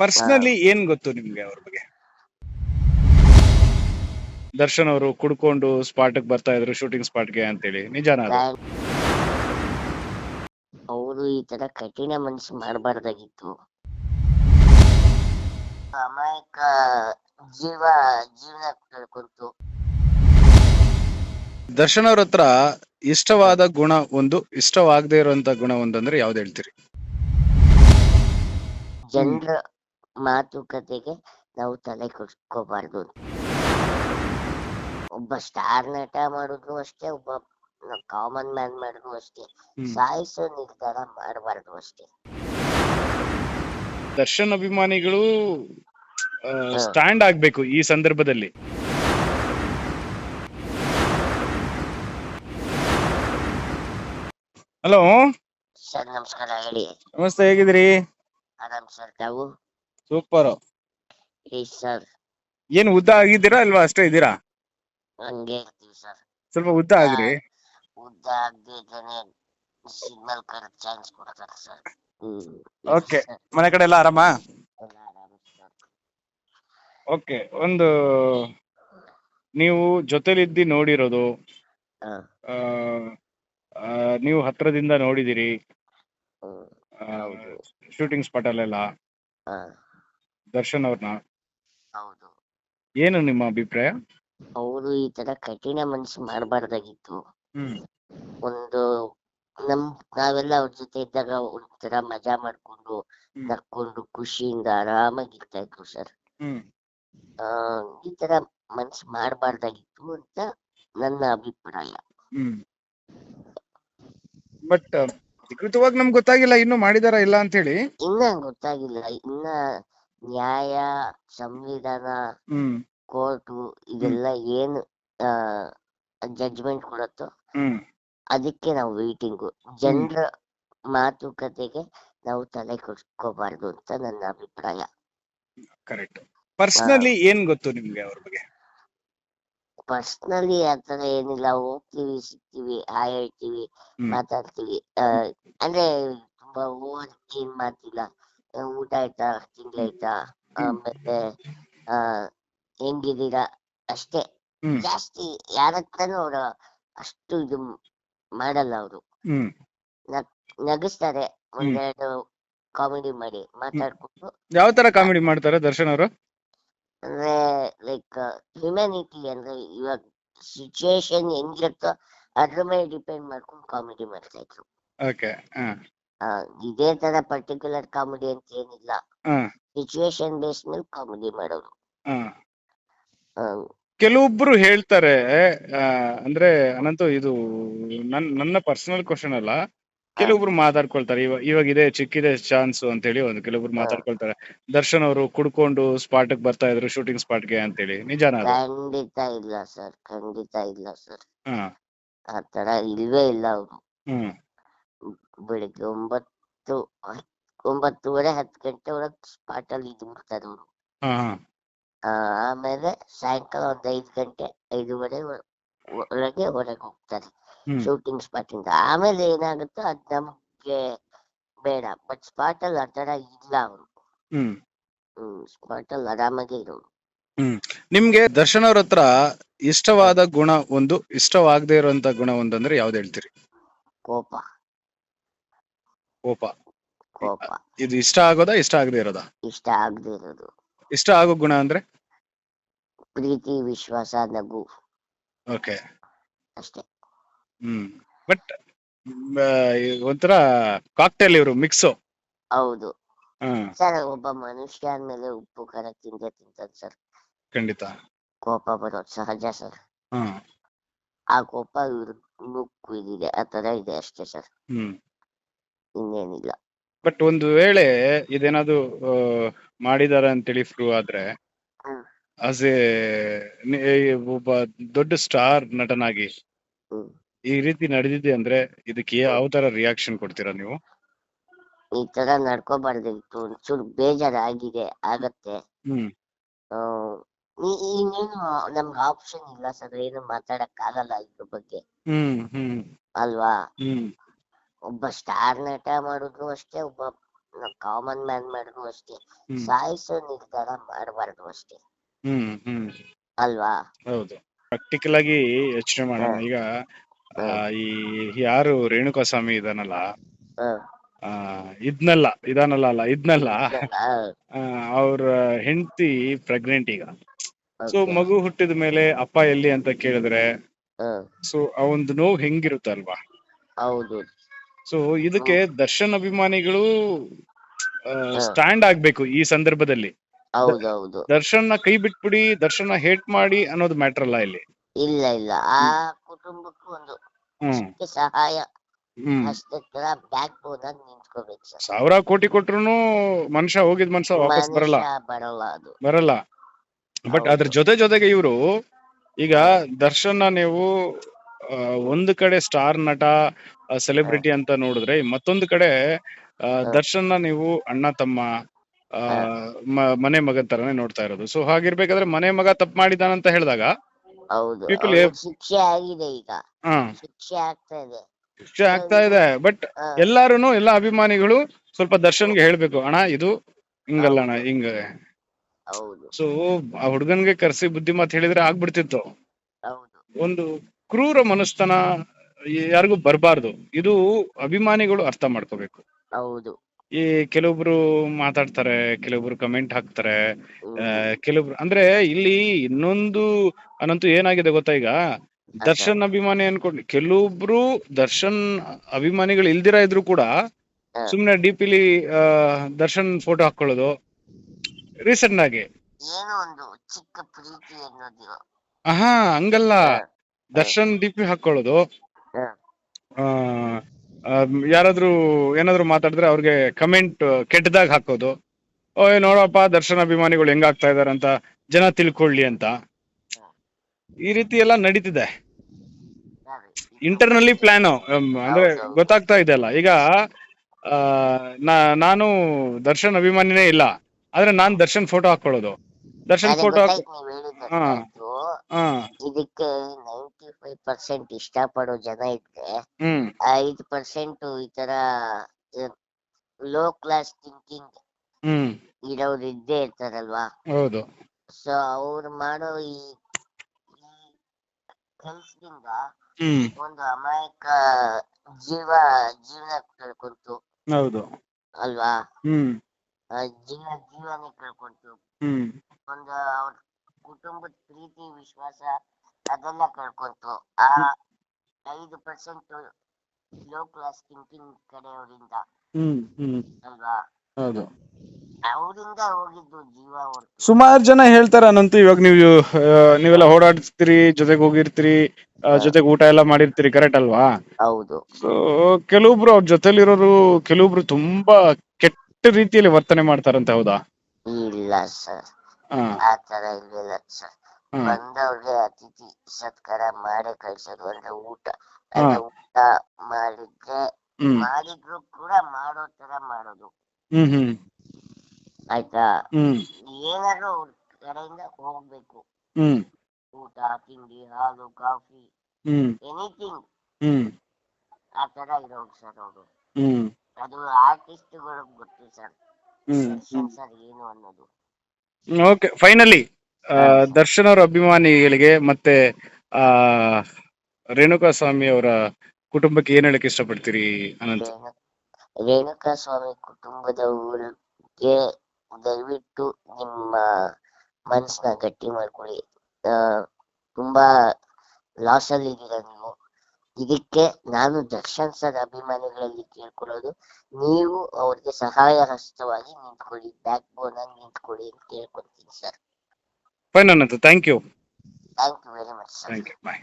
Personally ಏನ್ ಗೊತ್ತು ನಿಮ್ಗೆ ಅವ್ರ ಬಗ್ಗೆ? ದರ್ಶನ್ ಅವರು ಕುಡ್ಕೊಂಡು ಸ್ಪಾಟ್ ಬರ್ತಾ ಇದ್ರು ಶೂಟಿಂಗ್ ಸ್ಪಾಟ್ಗೆ ಅಂತೇಳಿ. ನಿಜಾನ ಅದು? ಅವರು ಈ ತರ ಕಠಿಣ ಮನಸ್ಸು ಮಾಡಬಾರ್ದಾಗಿತ್ತು. ಅಮಾಯಕ ಜೀವ ಜೀವನ ಕಳ್ಕೊಂತು. ದರ್ಶನ್ ಅವ್ರ ಹತ್ರ ಇಷ್ಟವಾದ ಗುಣ ಒಂದು ಇಷ್ಟವಾಗದೇ ಇರುವಂತ ಗುಣ ಒಂದಂದ್ರೆ ಯಾವ್ದು ಹೇಳ್ತೀರಿ? ಜನರ ಮಾತುಕತೆಗೆ ನಾವು ತಲೆ ಕೊಡ್ಕೋಬಾರ್ದು ಒಬ್ಬ ಸ್ಟಾರ್ ನಟ ಮಾಡಿದ್ರು ಅಷ್ಟೇ ಒಬ್ಬ ಕಾಮನ್ ಮ್ಯಾನ್ ಮಾಡಿದ್ರು ಅಷ್ಟೇ. ಸಾಯಿಸೋ ನಿರ್ಧಾರ ಮಾಡಬಾರ್ದು ಅಷ್ಟೇ. ದರ್ಶನ್ ಅಭಿಮಾನಿಗಳು ಸ್ಟ್ಯಾಂಡ್ ಆಗ್ಬೇಕು ಈ ಸಂದರ್ಭದಲ್ಲಿ. ಹಲೋ? ಸರ್ ನಮಸ್ಕಾರ ಹೇಳಿ. ನಮಸ್ತೆ ಹೇಗಿದ್ರಿ ಆರಾಮ್ ಸರ್ ತಾವು? ಸೂಪರ್ ಸರ್ ಏನ್ ಉದ್ದ ಆಗಿದ್ದೀರಾ ಅಲ್ವಾ? ಅಷ್ಟೇ ಇದ್ದೀರಾ? ಹಂಗೆ ಇರ್ತೀವಿ ಸರ್ ಸ್ವಲ್ಪ ಉದ್ದ ಆಗ್ರಿ. ಉದ್ದ ಆಗದೆ ಇದ್ದಾನೆ ಸಿಗ್ನಲ್ ಕರೆಕ್ಟ್ ಚಾನ್ಸ್ ಕೊಡ್ತಾರೆ ಸರ್ ಹ್ಮ್. ಮನೆ ಕಡೆ ಎಲ್ಲ ಆರಾಮ? ಎಲ್ಲ ಆರಾಮ್ ಸರ್ ಓಕೆ ಒಂದು ನೀವು ಜೊತೆಲಿದ್ದಿ ನೋಡಿರೋದು ಹಾ ಆ, ಆ, ನೀವು ಹತ್ರದಿಂದ ನೋಡಿದಿರಿ ಹೌದು ಶೂಟಿಂಗ್ ಸ್ಪಾಟ್ ಅಲ್ಲೆಲ್ಲ. ಹಾ ದರ್ಶನ್ ಅವ್ರನ್ನ. ಹೌದು. ಏನು ನಿಮ್ಮ ಅಭಿಪ್ರಾಯ? ಅವರು ಈ ತರ ಕಠಿಣ ಮನಸ್ಸು ಮಾಡಬಾರ್ದಾಗಿತ್ತು. ಹ್ಮ್. ಒಂದು ನಮ್ ನಾವೆಲ್ಲ ಅವ್ರ ಜೊತೆ ಇದ್ದಾಗ ಒಂಥರ ಮಜಾ ಮಾಡ್ಕೊಂಡು ಹ್ಮ್. ನಕ್ಕೊಂಡು ಖುಷಿಯಿಂದ ಆರಾಮಾಗಿರ್ತಾ ಇದ್ರು ಸರ್. ಹ್ಮ್. ಆ ಈ ತರ ಮನ್ಸು ಮಾಡಬಾರ್ದಾಗಿತ್ತು ಅಂತ ನನ್ನ ಅಭಿಪ್ರಾಯ. ಹ್ಮ್. ಬಟ್ ಅಧಿಕೃತವಾಗಿ ನಮ್ಗೆ ಗೊತ್ತಾಗಿಲ್ಲ ಇನ್ನು ಮಾಡಿದಾರ ಇಲ್ಲ ಅಂತ ಹೇಳಿ ಇನ್ನ ಗೊತ್ತಾಗಿಲ್ಲ. ಇನ್ನ ನ್ಯಾಯ ಸಂವಿಧಾನ ಹ್ಮ್. ಕೋರ್ಟು ಇದೆಲ್ಲ ಏನು ಜಡ್ಜ್ಮೆಂಟ್ ಕೊಡುತ್ತೋ ಹ್ಮ್. ಅದಕ್ಕೆ ನಾವು ವೇಟಿಂಗು ಜನರ ಮಾತುಕತೆಗೆ ನಾವು ತಲೆ ಕೊಡ್ಕೋಬಾರ್ದು ಅಂತ ನನ್ನ ಅಭಿಪ್ರಾಯ. ಕರೆಕ್ಟ್ ಪರ್ಸನಲಿ ಏನ್ ಗೊತ್ತು ನಿಮ್ಗೆ ಅವ್ರ ಬಗ್ಗೆ? ಪರ್ಸನಲಿ ಆತರ ಏನಿಲ್ಲ. ಹೋಗ್ತೀವಿ ಸಿಗ್ತೀವಿ ಹಾಯ್ ಹೇಳ್ತೀವಿ ಮಾತಾಡ್ತೀವಿ. ಆ, ಅಂದ್ರೆ ತುಂಬಾ ಓವರ್ ಏನ್ ಮಾತಿಲ್ಲ. ಊಟ ಆಯ್ತಾ ತಿಂಡಿ ಆಯ್ತಾ ಆಮೇಲೆ ಆ ಹೆಂಗಿದ್ದೀರಾ? ಅಷ್ಟೇ. ಹ್ಮ್. ಜಾಸ್ತಿ ಯಾರತ್ರನೂ ಅವ್ರ ಅಷ್ಟು ಇದು ಮಾಡಲ್ಲ ಅವರು. ಹ್ಮ್. ನಗಿಸ್ತಾರೆ ಒಂದೆರಡು ಕಾಮಿಡಿ ಮಾಡಿ ಮಾತಾಡ್ಕೊಂಡು. ಯಾವ ತರ ಕಾಮಿಡಿ ಮಾಡ್ತಾರೆ ದರ್ಶನ್ ಅವರು? ಅಂದ್ರೆ ಲೈಕ್ ಹ್ಯುಮ್ಯಾನಿಟಿ ಅಂದ್ರೆ ಇವಾಗ ಸಿಚುಯೇಷನ್ ಹೆಂಗಿರುತ್ತೋ ಅದ್ರ ಮೇಲೆ ಡಿಪೆಂಡ್ ಮಾಡ್ಕೊಂಡು ಕಾಮಿಡಿ ಮಾಡ್ತಾ ಇದ್ರು. ಓಕೆ ಇದೇ ತರ ಪರ್ಟಿಕ್ಯುಲರ್ ಕಾಮಿಡಿ ಅಂತ ಏನಿಲ್ಲ. ಸಿಚುವೇಶನ್ ಬೇಸ್ ಮೇಲೆ ಕಾಮಿಡಿ ಮಾಡೋದು. ಕೆಲವೊಬ್ರು ಹೇಳ್ತಾರೆ ಅಂದ್ರೆ ಅನಂತ ಇದು ನನ್ ನನ್ನ ಪರ್ಸನಲ್ ಕ್ವಶನ್ ಅಲ್ಲ. ಕೆಲವೊಬ್ರು ಮಾತಾಡ್ಕೊಳ್ತಾರೆ ಇವಾಗ ಇವಾಗ ಇದೆ ಚಿಕ್ಕಿದೆ ಚಾನ್ಸ್ ಅಂತ ಹೇಳಿ ಒಂದು ಕೆಲವೊಬ್ರು. ಮಾತಾಡ್ಕೊಳ್ತಾರೆ. ದರ್ಶನ್ ಅವರು ಕುಡ್ಕೊಂಡು ಸ್ಪಾಟ್ ಬರ್ತಾ ಇದ್ರು ಶೂಟಿಂಗ್ ಸ್ಪಾಟ್ಗೆ ಅಂತ ಹೇಳಿ ನಿಜ ಖಂಡಿತ ಇಲ್ಲ ಸರ್ ಖಂಡಿತ ಇಲ್ಲ ಸರ್. ಹಾ. ಆ ತರ ಇಲ್ವೇ ಇಲ್ಲ ಅವರು. ಹ್ಮ್. ಬೆಳಿಗ್ಗೆ ಒಂಬತ್ತು ಒಂಬತ್ತುವರೆ ಹತ್ ಗಂಟೆ ಒಳಗ್ ಸ್ಪಾಟ್ ಅಲ್ಲಿ ಇದ್ಬಿಡ್ತಾರೆ ಅವರು. ಹಾ ಹಾ. ಆಮೇಲೆ ಸಾಯಂಕಾಲ ಒಂದ್ ಐದ್ ಗಂಟೆ ಐದುವರೆ ಒಳಗೆ ಹೊರಗೆ ಹೋಗ್ತಾರೆ ಶೂಟಿಂಗ್ ಸ್ಪಾಟ್ ಇಂದ. ಆಮೇಲೆ ಏನಾಗುತ್ತೋ ಅದ್ ನಮ್ಗೆ ಬೇಡ ಬಟ್ ಸ್ಪಾಟ್ ಅಲ್ಲಿ ಆ ತರ ಇಲ್ಲ ಅವರು. ಹ್ಮ್. ಹ್ಮ್ ಸ್ಪಾಟ್ ಅಲ್ಲಿ ಆರಾಮಾಗಿ ಇರೋರು. ನಿಮ್ಗೆ ದರ್ಶನ್ ಅವ್ರ ಹತ್ರ ಇಷ್ಟವಾದ ಗುಣ ಒಂದು ಇಷ್ಟವಾಗದೇ ಇರುವಂತ ಗುಣ ಒಂದಂದ್ರೆ ಯಾವ್ದು ಹೇಳ್ತೀರಿ? ಕೋಪ. ಕೋಪ. ಕೋಪ. ಇದು ಇಷ್ಟ ಆಗೋದಾ ಇಷ್ಟ ಆಗದೆ ಇರೋದಾ? ಇಷ್ಟ ಆಗದೆ ಇರೋದು. ಇಷ್ಟ ಆಗೋ ಗುಣ ಅಂದ್ರೆ? ಪ್ರೀತಿ ವಿಶ್ವಾಸ ನಗು. ಓಕೆ. ಅಷ್ಟೇ. ಹ್ಮ್. ಬಟ್ ಒಂಥರ ಕಾಕ್ಟೇಲ್ ಇವರು ಮಿಕ್ಸು ಹೌದು. ಹ್ಮ್ ಸರ್ ಒಬ್ಬ ಮನುಷ್ಯ ಅಂದ್ಮೇಲೆ ಉಪ್ಪು ಖಾರ ತಿಂದೆ ತಿಂತದ ಸರ್. ಖಂಡಿತ. ಕೋಪ ಬರೋದು ಸಹಜ ಸರ್. ಹ್ಮ್ ಆ ಕೋಪ ಇವ್ರ ಮುಕ್ಕು ಇದಿದೆ ಆ ತರ ಇದೆ ಅಷ್ಟೇ ಸರ್. ಹ್ಮ್. ಇನ್ನೇನಿಲ್ಲ. ಬಟ್ ಒಂದು ವೇಳೆ ಇದೇನಾದ್ರು ಮಾಡಿದಾರ ಅಂತ ಅಂತೇಳಿ ಪ್ರೂವ್ ಆದ್ರೆ ಹ್ಮ್. ಆಸ್ ಎ ಒಬ್ಬ ದೊಡ್ಡ ಸ್ಟಾರ್ ನಟನಾಗಿ ಹ್ಮ್. ಈ ರೀತಿ ನಡೆದಿದೆ ಅಂದ್ರೆ ಇದಕ್ಕೆ ಯಾವ ತರ ರಿಯಾಕ್ಷನ್ ಕೊಡ್ತೀರಾ ನೀವು? ಈ ತರ ನಡ್ಕೋಬಾರ್ದಿತ್ತು ಒಂಚೂರು ಬೇಜಾರಾಗಿದೆ ಆಗತ್ತೆ. ಹ್ಮ್. ಆ, ಈ- ಇನ್ನೇನು ನಮ್ಗೆ ಆಪ್ಷನ್ ಇಲ್ಲ ಸರ್. ಏನು ಮಾತಾಡಕ್ ಆಗಲ್ಲ ಇದ್ರ ಬಗ್ಗೆ. ಹ್ಮ್ ಹ್ಮ್. ಅಲ್ವಾ? ಹ್ಮ್. ಒಬ್ಬ ಸ್ಟಾರ್ ನಟ ಮಾಡಿದ್ರು ಅಷ್ಟೇ ಒಬ್ಬ ಕಾಮನ್ ಮ್ಯಾನ್ ಮಾಡಿದ್ರು ಅಷ್ಟೇ. ಸಾಯಿಸೋ ನಿರ್ಧಾರ ಮಾಡಬಾರ್ದು ಅಷ್ಟೇ. ಅಲ್ವಾ? ಹೌದು. ಪ್ರಾಕ್ಟಿಕಲ್ ಆಗಿ ಯೋಚನೆ ಮಾಡೋಣ. ಈಗ. ಈ ಯಾರು ರೇಣುಕಾ ಸ್ವಾಮಿ ಇದನ್ನಲ್ಲ ಇದ್ನಲ್ಲ ಇದಾನಲ್ಲ ಅಲ್ಲ ಇದ್ನಲ್ಲ? ಅವ್ರ ಹೆಂಡತಿ ಪ್ರೆಗ್ನೆಂಟ್ ಈಗ. ಸೊ. ಮಗು ಹುಟ್ಟಿದ ಮೇಲೆ ಅಪ್ಪ ಎಲ್ಲಿ ಅಂತ ಕೇಳಿದ್ರೆ ಸೊ ಆ ಒಂದು ನೋವು ಹೆಂಗಿರುತ್ತಲ್ವಾ ಹೌದು. ಸೊ ಇದಕ್ಕೆ ದರ್ಶನ್ ಅಭಿಮಾನಿಗಳು. ಸ್ಟ್ಯಾಂಡ್ ಆಗ್ಬೇಕು ಈ ಸಂದರ್ಭದಲ್ಲಿ. ಹೌದೌದು. ದರ್ಶನ್ ಕೈ ಬಿಟ್ಬಿಡಿ ದರ್ಶನ್ ಹೇಟ್ ಮಾಡಿ ಅನ್ನೋದು ಮ್ಯಾಟರ್ ಅಲ್ಲ ಇಲ್ಲಿ. ಇಲ್ಲ ಇಲ್ಲ. ಆ ಕುಟುಂಬಕ್ಕೂ ಒಂದು ಹ್ಮ್. ಚಿಕ್ಕ ಸಹಾಯ ಹ್ಮ್. ಹಸ್ತರ ಬ್ಯಾಕ್ ಬೋನ್ ಆಗಿ ನಿಂತ್ಕೋಬೇಕು ಸರ್. ಸಾವಿರ ಕೋಟಿ ಕೊಟ್ರು ಮನುಷ್ಯ ಹೋಗಿದ್ ಮನುಷ್ಯ ವಾಪಸ್ ಬರಲ್ಲ. ಬರಲ್ಲ ಅದು. ಬರಲ್ಲ. ಬಟ್ ಅದ್ರ ಜೊತೆ ಜೊತೆಗೆ ಇವರು ಈಗ ದರ್ಶನ ನೀವು ಒಂದು ಕಡೆ ಸ್ಟಾರ್ ನಟ ಸೆಲೆಬ್ರಿಟಿ ಅಂತ ನೋಡಿದ್ರೆ ಮತ್ತೊಂದು ಕಡೆ ದರ್ಶನ್ ನೀವು ಅಣ್ಣ ತಮ್ಮ ಮನೆ ಮಗನ್ ತರನೇ ನೋಡ್ತಾ ಇರೋದು. ಸೊ ಹಾಗಿರ್ಬೇಕಾದ್ರೆ ಮನೆ ಮಗ ತಪ್ಪು ಮಾಡಿದಾನಂತ ಹೇಳಿದಾಗ ಹೌದು. People ಅವ್ನಿಗೆ ಶಿಕ್ಷೆ ಆಗಿದೆ ಈಗ. ಹಾ. ಶಿಕ್ಷೆ ಆಗ್ತಾ ಇದೆ. ಶಿಕ್ಷೆ ಆಗ್ತಾ ಇದೆ. ಬಟ್ ಹಾ. ಎಲ್ಲಾರುನು ಎಲ್ಲ ಅಭಿಮಾನಿಗಳು ಸ್ವಲ್ಪ ದರ್ಶನ್ಗೆ ಹೇಳ್ಬೇಕು ಅಣ್ಣ ಇದು ಹಿಂಗಲ್ಲ ಅಣ್ಣ. ಹಿಂಗ. ಹೌದು. ಸೊ ಆ ಹುಡುಗನ್ಗೆ ಕರ್ಸಿ ಬುದ್ಧಿ ಮಾತು ಹೇಳಿದ್ರೆ ಆಗ್ಬಿಡ್ತಿತ್ತು. ಹೌದು. ಒಂದು ಕ್ರೂರ ಮನಸ್ತನ ಯಾರಿಗೂ ಬರಬಾರ್ದು. ಇದು ಅಭಿಮಾನಿಗಳು ಅರ್ಥ ಮಾಡ್ಕೋಬೇಕು. ಹೌದು. ಈ ಕೆಲವೊಬ್ರು ಮಾತಾಡ್ತಾರೆ ಕೆಲವೊಬ್ರು ಕಮೆಂಟ್ ಹಾಕ್ತಾರೆ ಕೆಲವೊಬ್ರು ಅಂದ್ರೆ ಇಲ್ಲಿ ಇನ್ನೊಂದು ಅನಂತೂ ಏನಾಗಿದೆ ಗೊತ್ತಾ ಈಗ? ದರ್ಶನ್ ಅಭಿಮಾನಿ ಅನ್ಕೊಂಡು ಕೆಲವೊಬ್ರು ದರ್ಶನ್ ಅಭಿಮಾನಿಗಳು ಇಲ್ದಿರ ಇದ್ರು ಕೂಡ ಹಾ. ಸುಮ್ನೆ ಡಿ ಪಿಲಿ ದರ್ಶನ್ ಫೋಟೋ ಹಾಕೊಳ್ಳೋದು ರೀಸೆಂಟ್ ಆಗಿ. ಏನೋ ಒಂದು ಚಿಕ್ಕ ಪ್ರೀತಿ ಅನ್ನೋದು ಆಹಾ ಹಂಗಲ್ಲ. ಹಾ. ದರ್ಶನ್ ಡಿಪಿ ಹಾಕೊಳ್ಳೋದು. ಯಾರಾದ್ರೂ ಏನಾದ್ರು ಮಾತಾಡಿದ್ರೆ ಅವ್ರಿಗೆ ಕಮೆಂಟ್ ಕೆಟ್ಟದಾಗ ಹಾಕೋದು. ಓಯ್ ನೋಡಪ್ಪ ದರ್ಶನ್ ಅಭಿಮಾನಿಗಳು ಹೆಂಗಾಗ್ತಾ ಇದಾರೆ ಅಂತ ಜನ ತಿಳ್ಕೊಳ್ಳಿ ಅಂತ. ಈ ರೀತಿ ಎಲ್ಲ ನಡೀತಿದೆ. ಇಂಟರ್ನಲ್ಲಿ ಪ್ಲಾನ್ ಅಂದ್ರೆ. ಗೊತ್ತಾಗ್ತಾ ಇದೆ ಅಲ್ಲ. ಈಗ ನಾನು ದರ್ಶನ್ ಅಭಿಮಾನಿನೇ ಇಲ್ಲ. ಆದ್ರೆ ನಾನ್ ದರ್ಶನ್ ಫೋಟೋ ಹಾಕೊಳ್ಳೋದು. ದರ್ಶನ್ ಫೋಟೋ ಹಾ. ಇದಕ್ಕೆ ನೈಂಟಿ ಫೈವ್ ಪರ್ಸೆಂಟ್ ಇಷ್ಟಪಡೋ ಜನ ಇದ್ರೆ ಹ್ಮ್. ಐದು ಪರ್ಸೆಂಟ್ ಈ ತರ ಲೋ ಕ್ಲಾಸ್ ಥಿಂಕಿಂಗ್ ಹ್ಮ್. ಇರೋರು ಇದ್ದೇ ಇರ್ತಾರಲ್ವಾ? ಹೌದು. ಸೊ ಅವ್ರು ಮಾಡೋ ಈ ಕೆಲ್ಸದಿಂದ ಹ್ಮ್. ಒಂದು ಅಮಾಯಕ ಜೀವ ಜೀವನ ಕಳ್ಕೊಂತು. ಹೌದು. ಅಲ್ವಾ? ಹ್ಮ್. ಆ ಜೀವನ ಕಳ್ಕೊಂತು. ಹ್ಮ್. ಒಂದು ಅವ್ರ ಕುಟುಂಬದ ಪ್ರೀತಿ ವಿಶ್ವಾಸ ಅದೆಲ್ಲ ಕಳ್ಕೊಂತು. ಆ ಐದು ಪರ್ಸೆಂಟ್ ಲೋ ಕ್ಲಾಸ್ ಥಿಂಕಿಂಗ್ ಕಡೆಯವರಿಂದ. Hmm hmm. ಅಲ್ವಾ? ಹೌದು. ಅವರಿಂದ ಹೋಗಿದ್ದು ಜೀವ ಹೊರ್ತು ಸುಮಾರು ಜನ ಹೇಳ್ತಾರೆ ಅನಂತು ಇವಾಗ ನೀವು ನೀವೆಲ್ಲ ಓಡಾಡ್ತೀರಿ ಜೊತೆಗೆ ಹೋಗಿರ್ತೀರಿ ಜೊತೆಗ್ ಊಟ ಎಲ್ಲ ಮಾಡಿರ್ತೀರಿ ಕರೆಕ್ಟ್ ಅಲ್ವಾ? ಹೌದು. ಸೊ ಕೆಲವೊಬ್ರು ಅವ್ರ ಜೊತೆಲಿರೋರು ಕೆಲವೊಬ್ರು ತುಂಬಾ ಕೆಟ್ಟ ರೀತಿಯಲ್ಲಿ ವರ್ತನೆ ಮಾಡ್ತಾರಂತೆ ಹೌದಾ? ಇಲ್ಲ ಸರ್ ಆ ತರ ಇರ್ಲಿಲ್ಲ. ಸರ್ ಬಂದವ್ರಿಗೆ ಅತಿಥಿ ಸತ್ಕಾರ ಮಾಡಿ ಕಳ್ಸೋದು ಅಂದ್ರೆ ಊಟ. ಅಂದ್ರೆ ಊಟ ಮಾಡಿದ್ರೆ ಮಾಡಿದ್ರು ಕೂಡ ಮಾಡೋ ತರ ಮಾಡೋದು. ಆಯ್ತಾ? ಏನಾದ್ರು ಕಡೆಯಿಂದ ಹೋಗ್ಬೇಕು. ಊಟ ತಿಂಡಿ ಹಾಲು ಕಾಫಿ ಎನಿಥಿಂಗ್ ಹ್ಮ್. ಆ ತರ ಇರೋದು ಸರ್ ಅವರು. ಹ್ಮ್. ಅದು ಆರ್ಟಿಸ್ಟ್ಗಳು ಗೊತ್ತು ಸರ್. ಸರ್ ಏನು ಅನ್ನೋದು. ಓಕೆ ಫೈನಲಿ ದರ್ಶನ್ ಅವರ ಅಭಿಮಾನಿಗಳಿಗೆ ಮತ್ತೆ ಆ ರೇಣುಕಾ ಸ್ವಾಮಿ ಅವರ ಕುಟುಂಬಕ್ಕೆ ಏನ್ ಹೇಳಕ್ ಇಷ್ಟಪಡ್ತೀರಿ ಅನಂತ? ರೇಣು ರೇಣುಕಾ ಸ್ವಾಮಿ ಕುಟುಂಬದವರಿಗೆ ದಯವಿಟ್ಟು ನಿಮ್ಮ ಮನಸ್ಸನ್ನ ಗಟ್ಟಿ ಮಾಡ್ಕೊಳ್ಳಿ. ಆ, ತುಂಬಾ ಲಾಸ್ ಅಲ್ಲಿ ಇದ್ದೀರಾ ನೀವು. ಇದಕ್ಕೆ ನಾನು ದರ್ಶನ್ ಸರ್ ಅಭಿಮಾನಿಗಳಲ್ಲಿ ಕೇಳ್ಕೊಳ್ಳೋದು ನೀವು ಅವ್ರಿಗೆ ಸಹಾಯ ಹಸ್ತವಾಗಿ ನಿಂತ್ಕೊಳ್ಳಿ ಬ್ಯಾಕ್ ಬೋನ್ ಆಗಿ ನಿಂತ್ಕೊಳ್ಳಿ ಅಂತ ಕೇಳ್ಕೊಳ್ತೀನಿ sir. Fine Anant thank you thank you very much sir thank you bye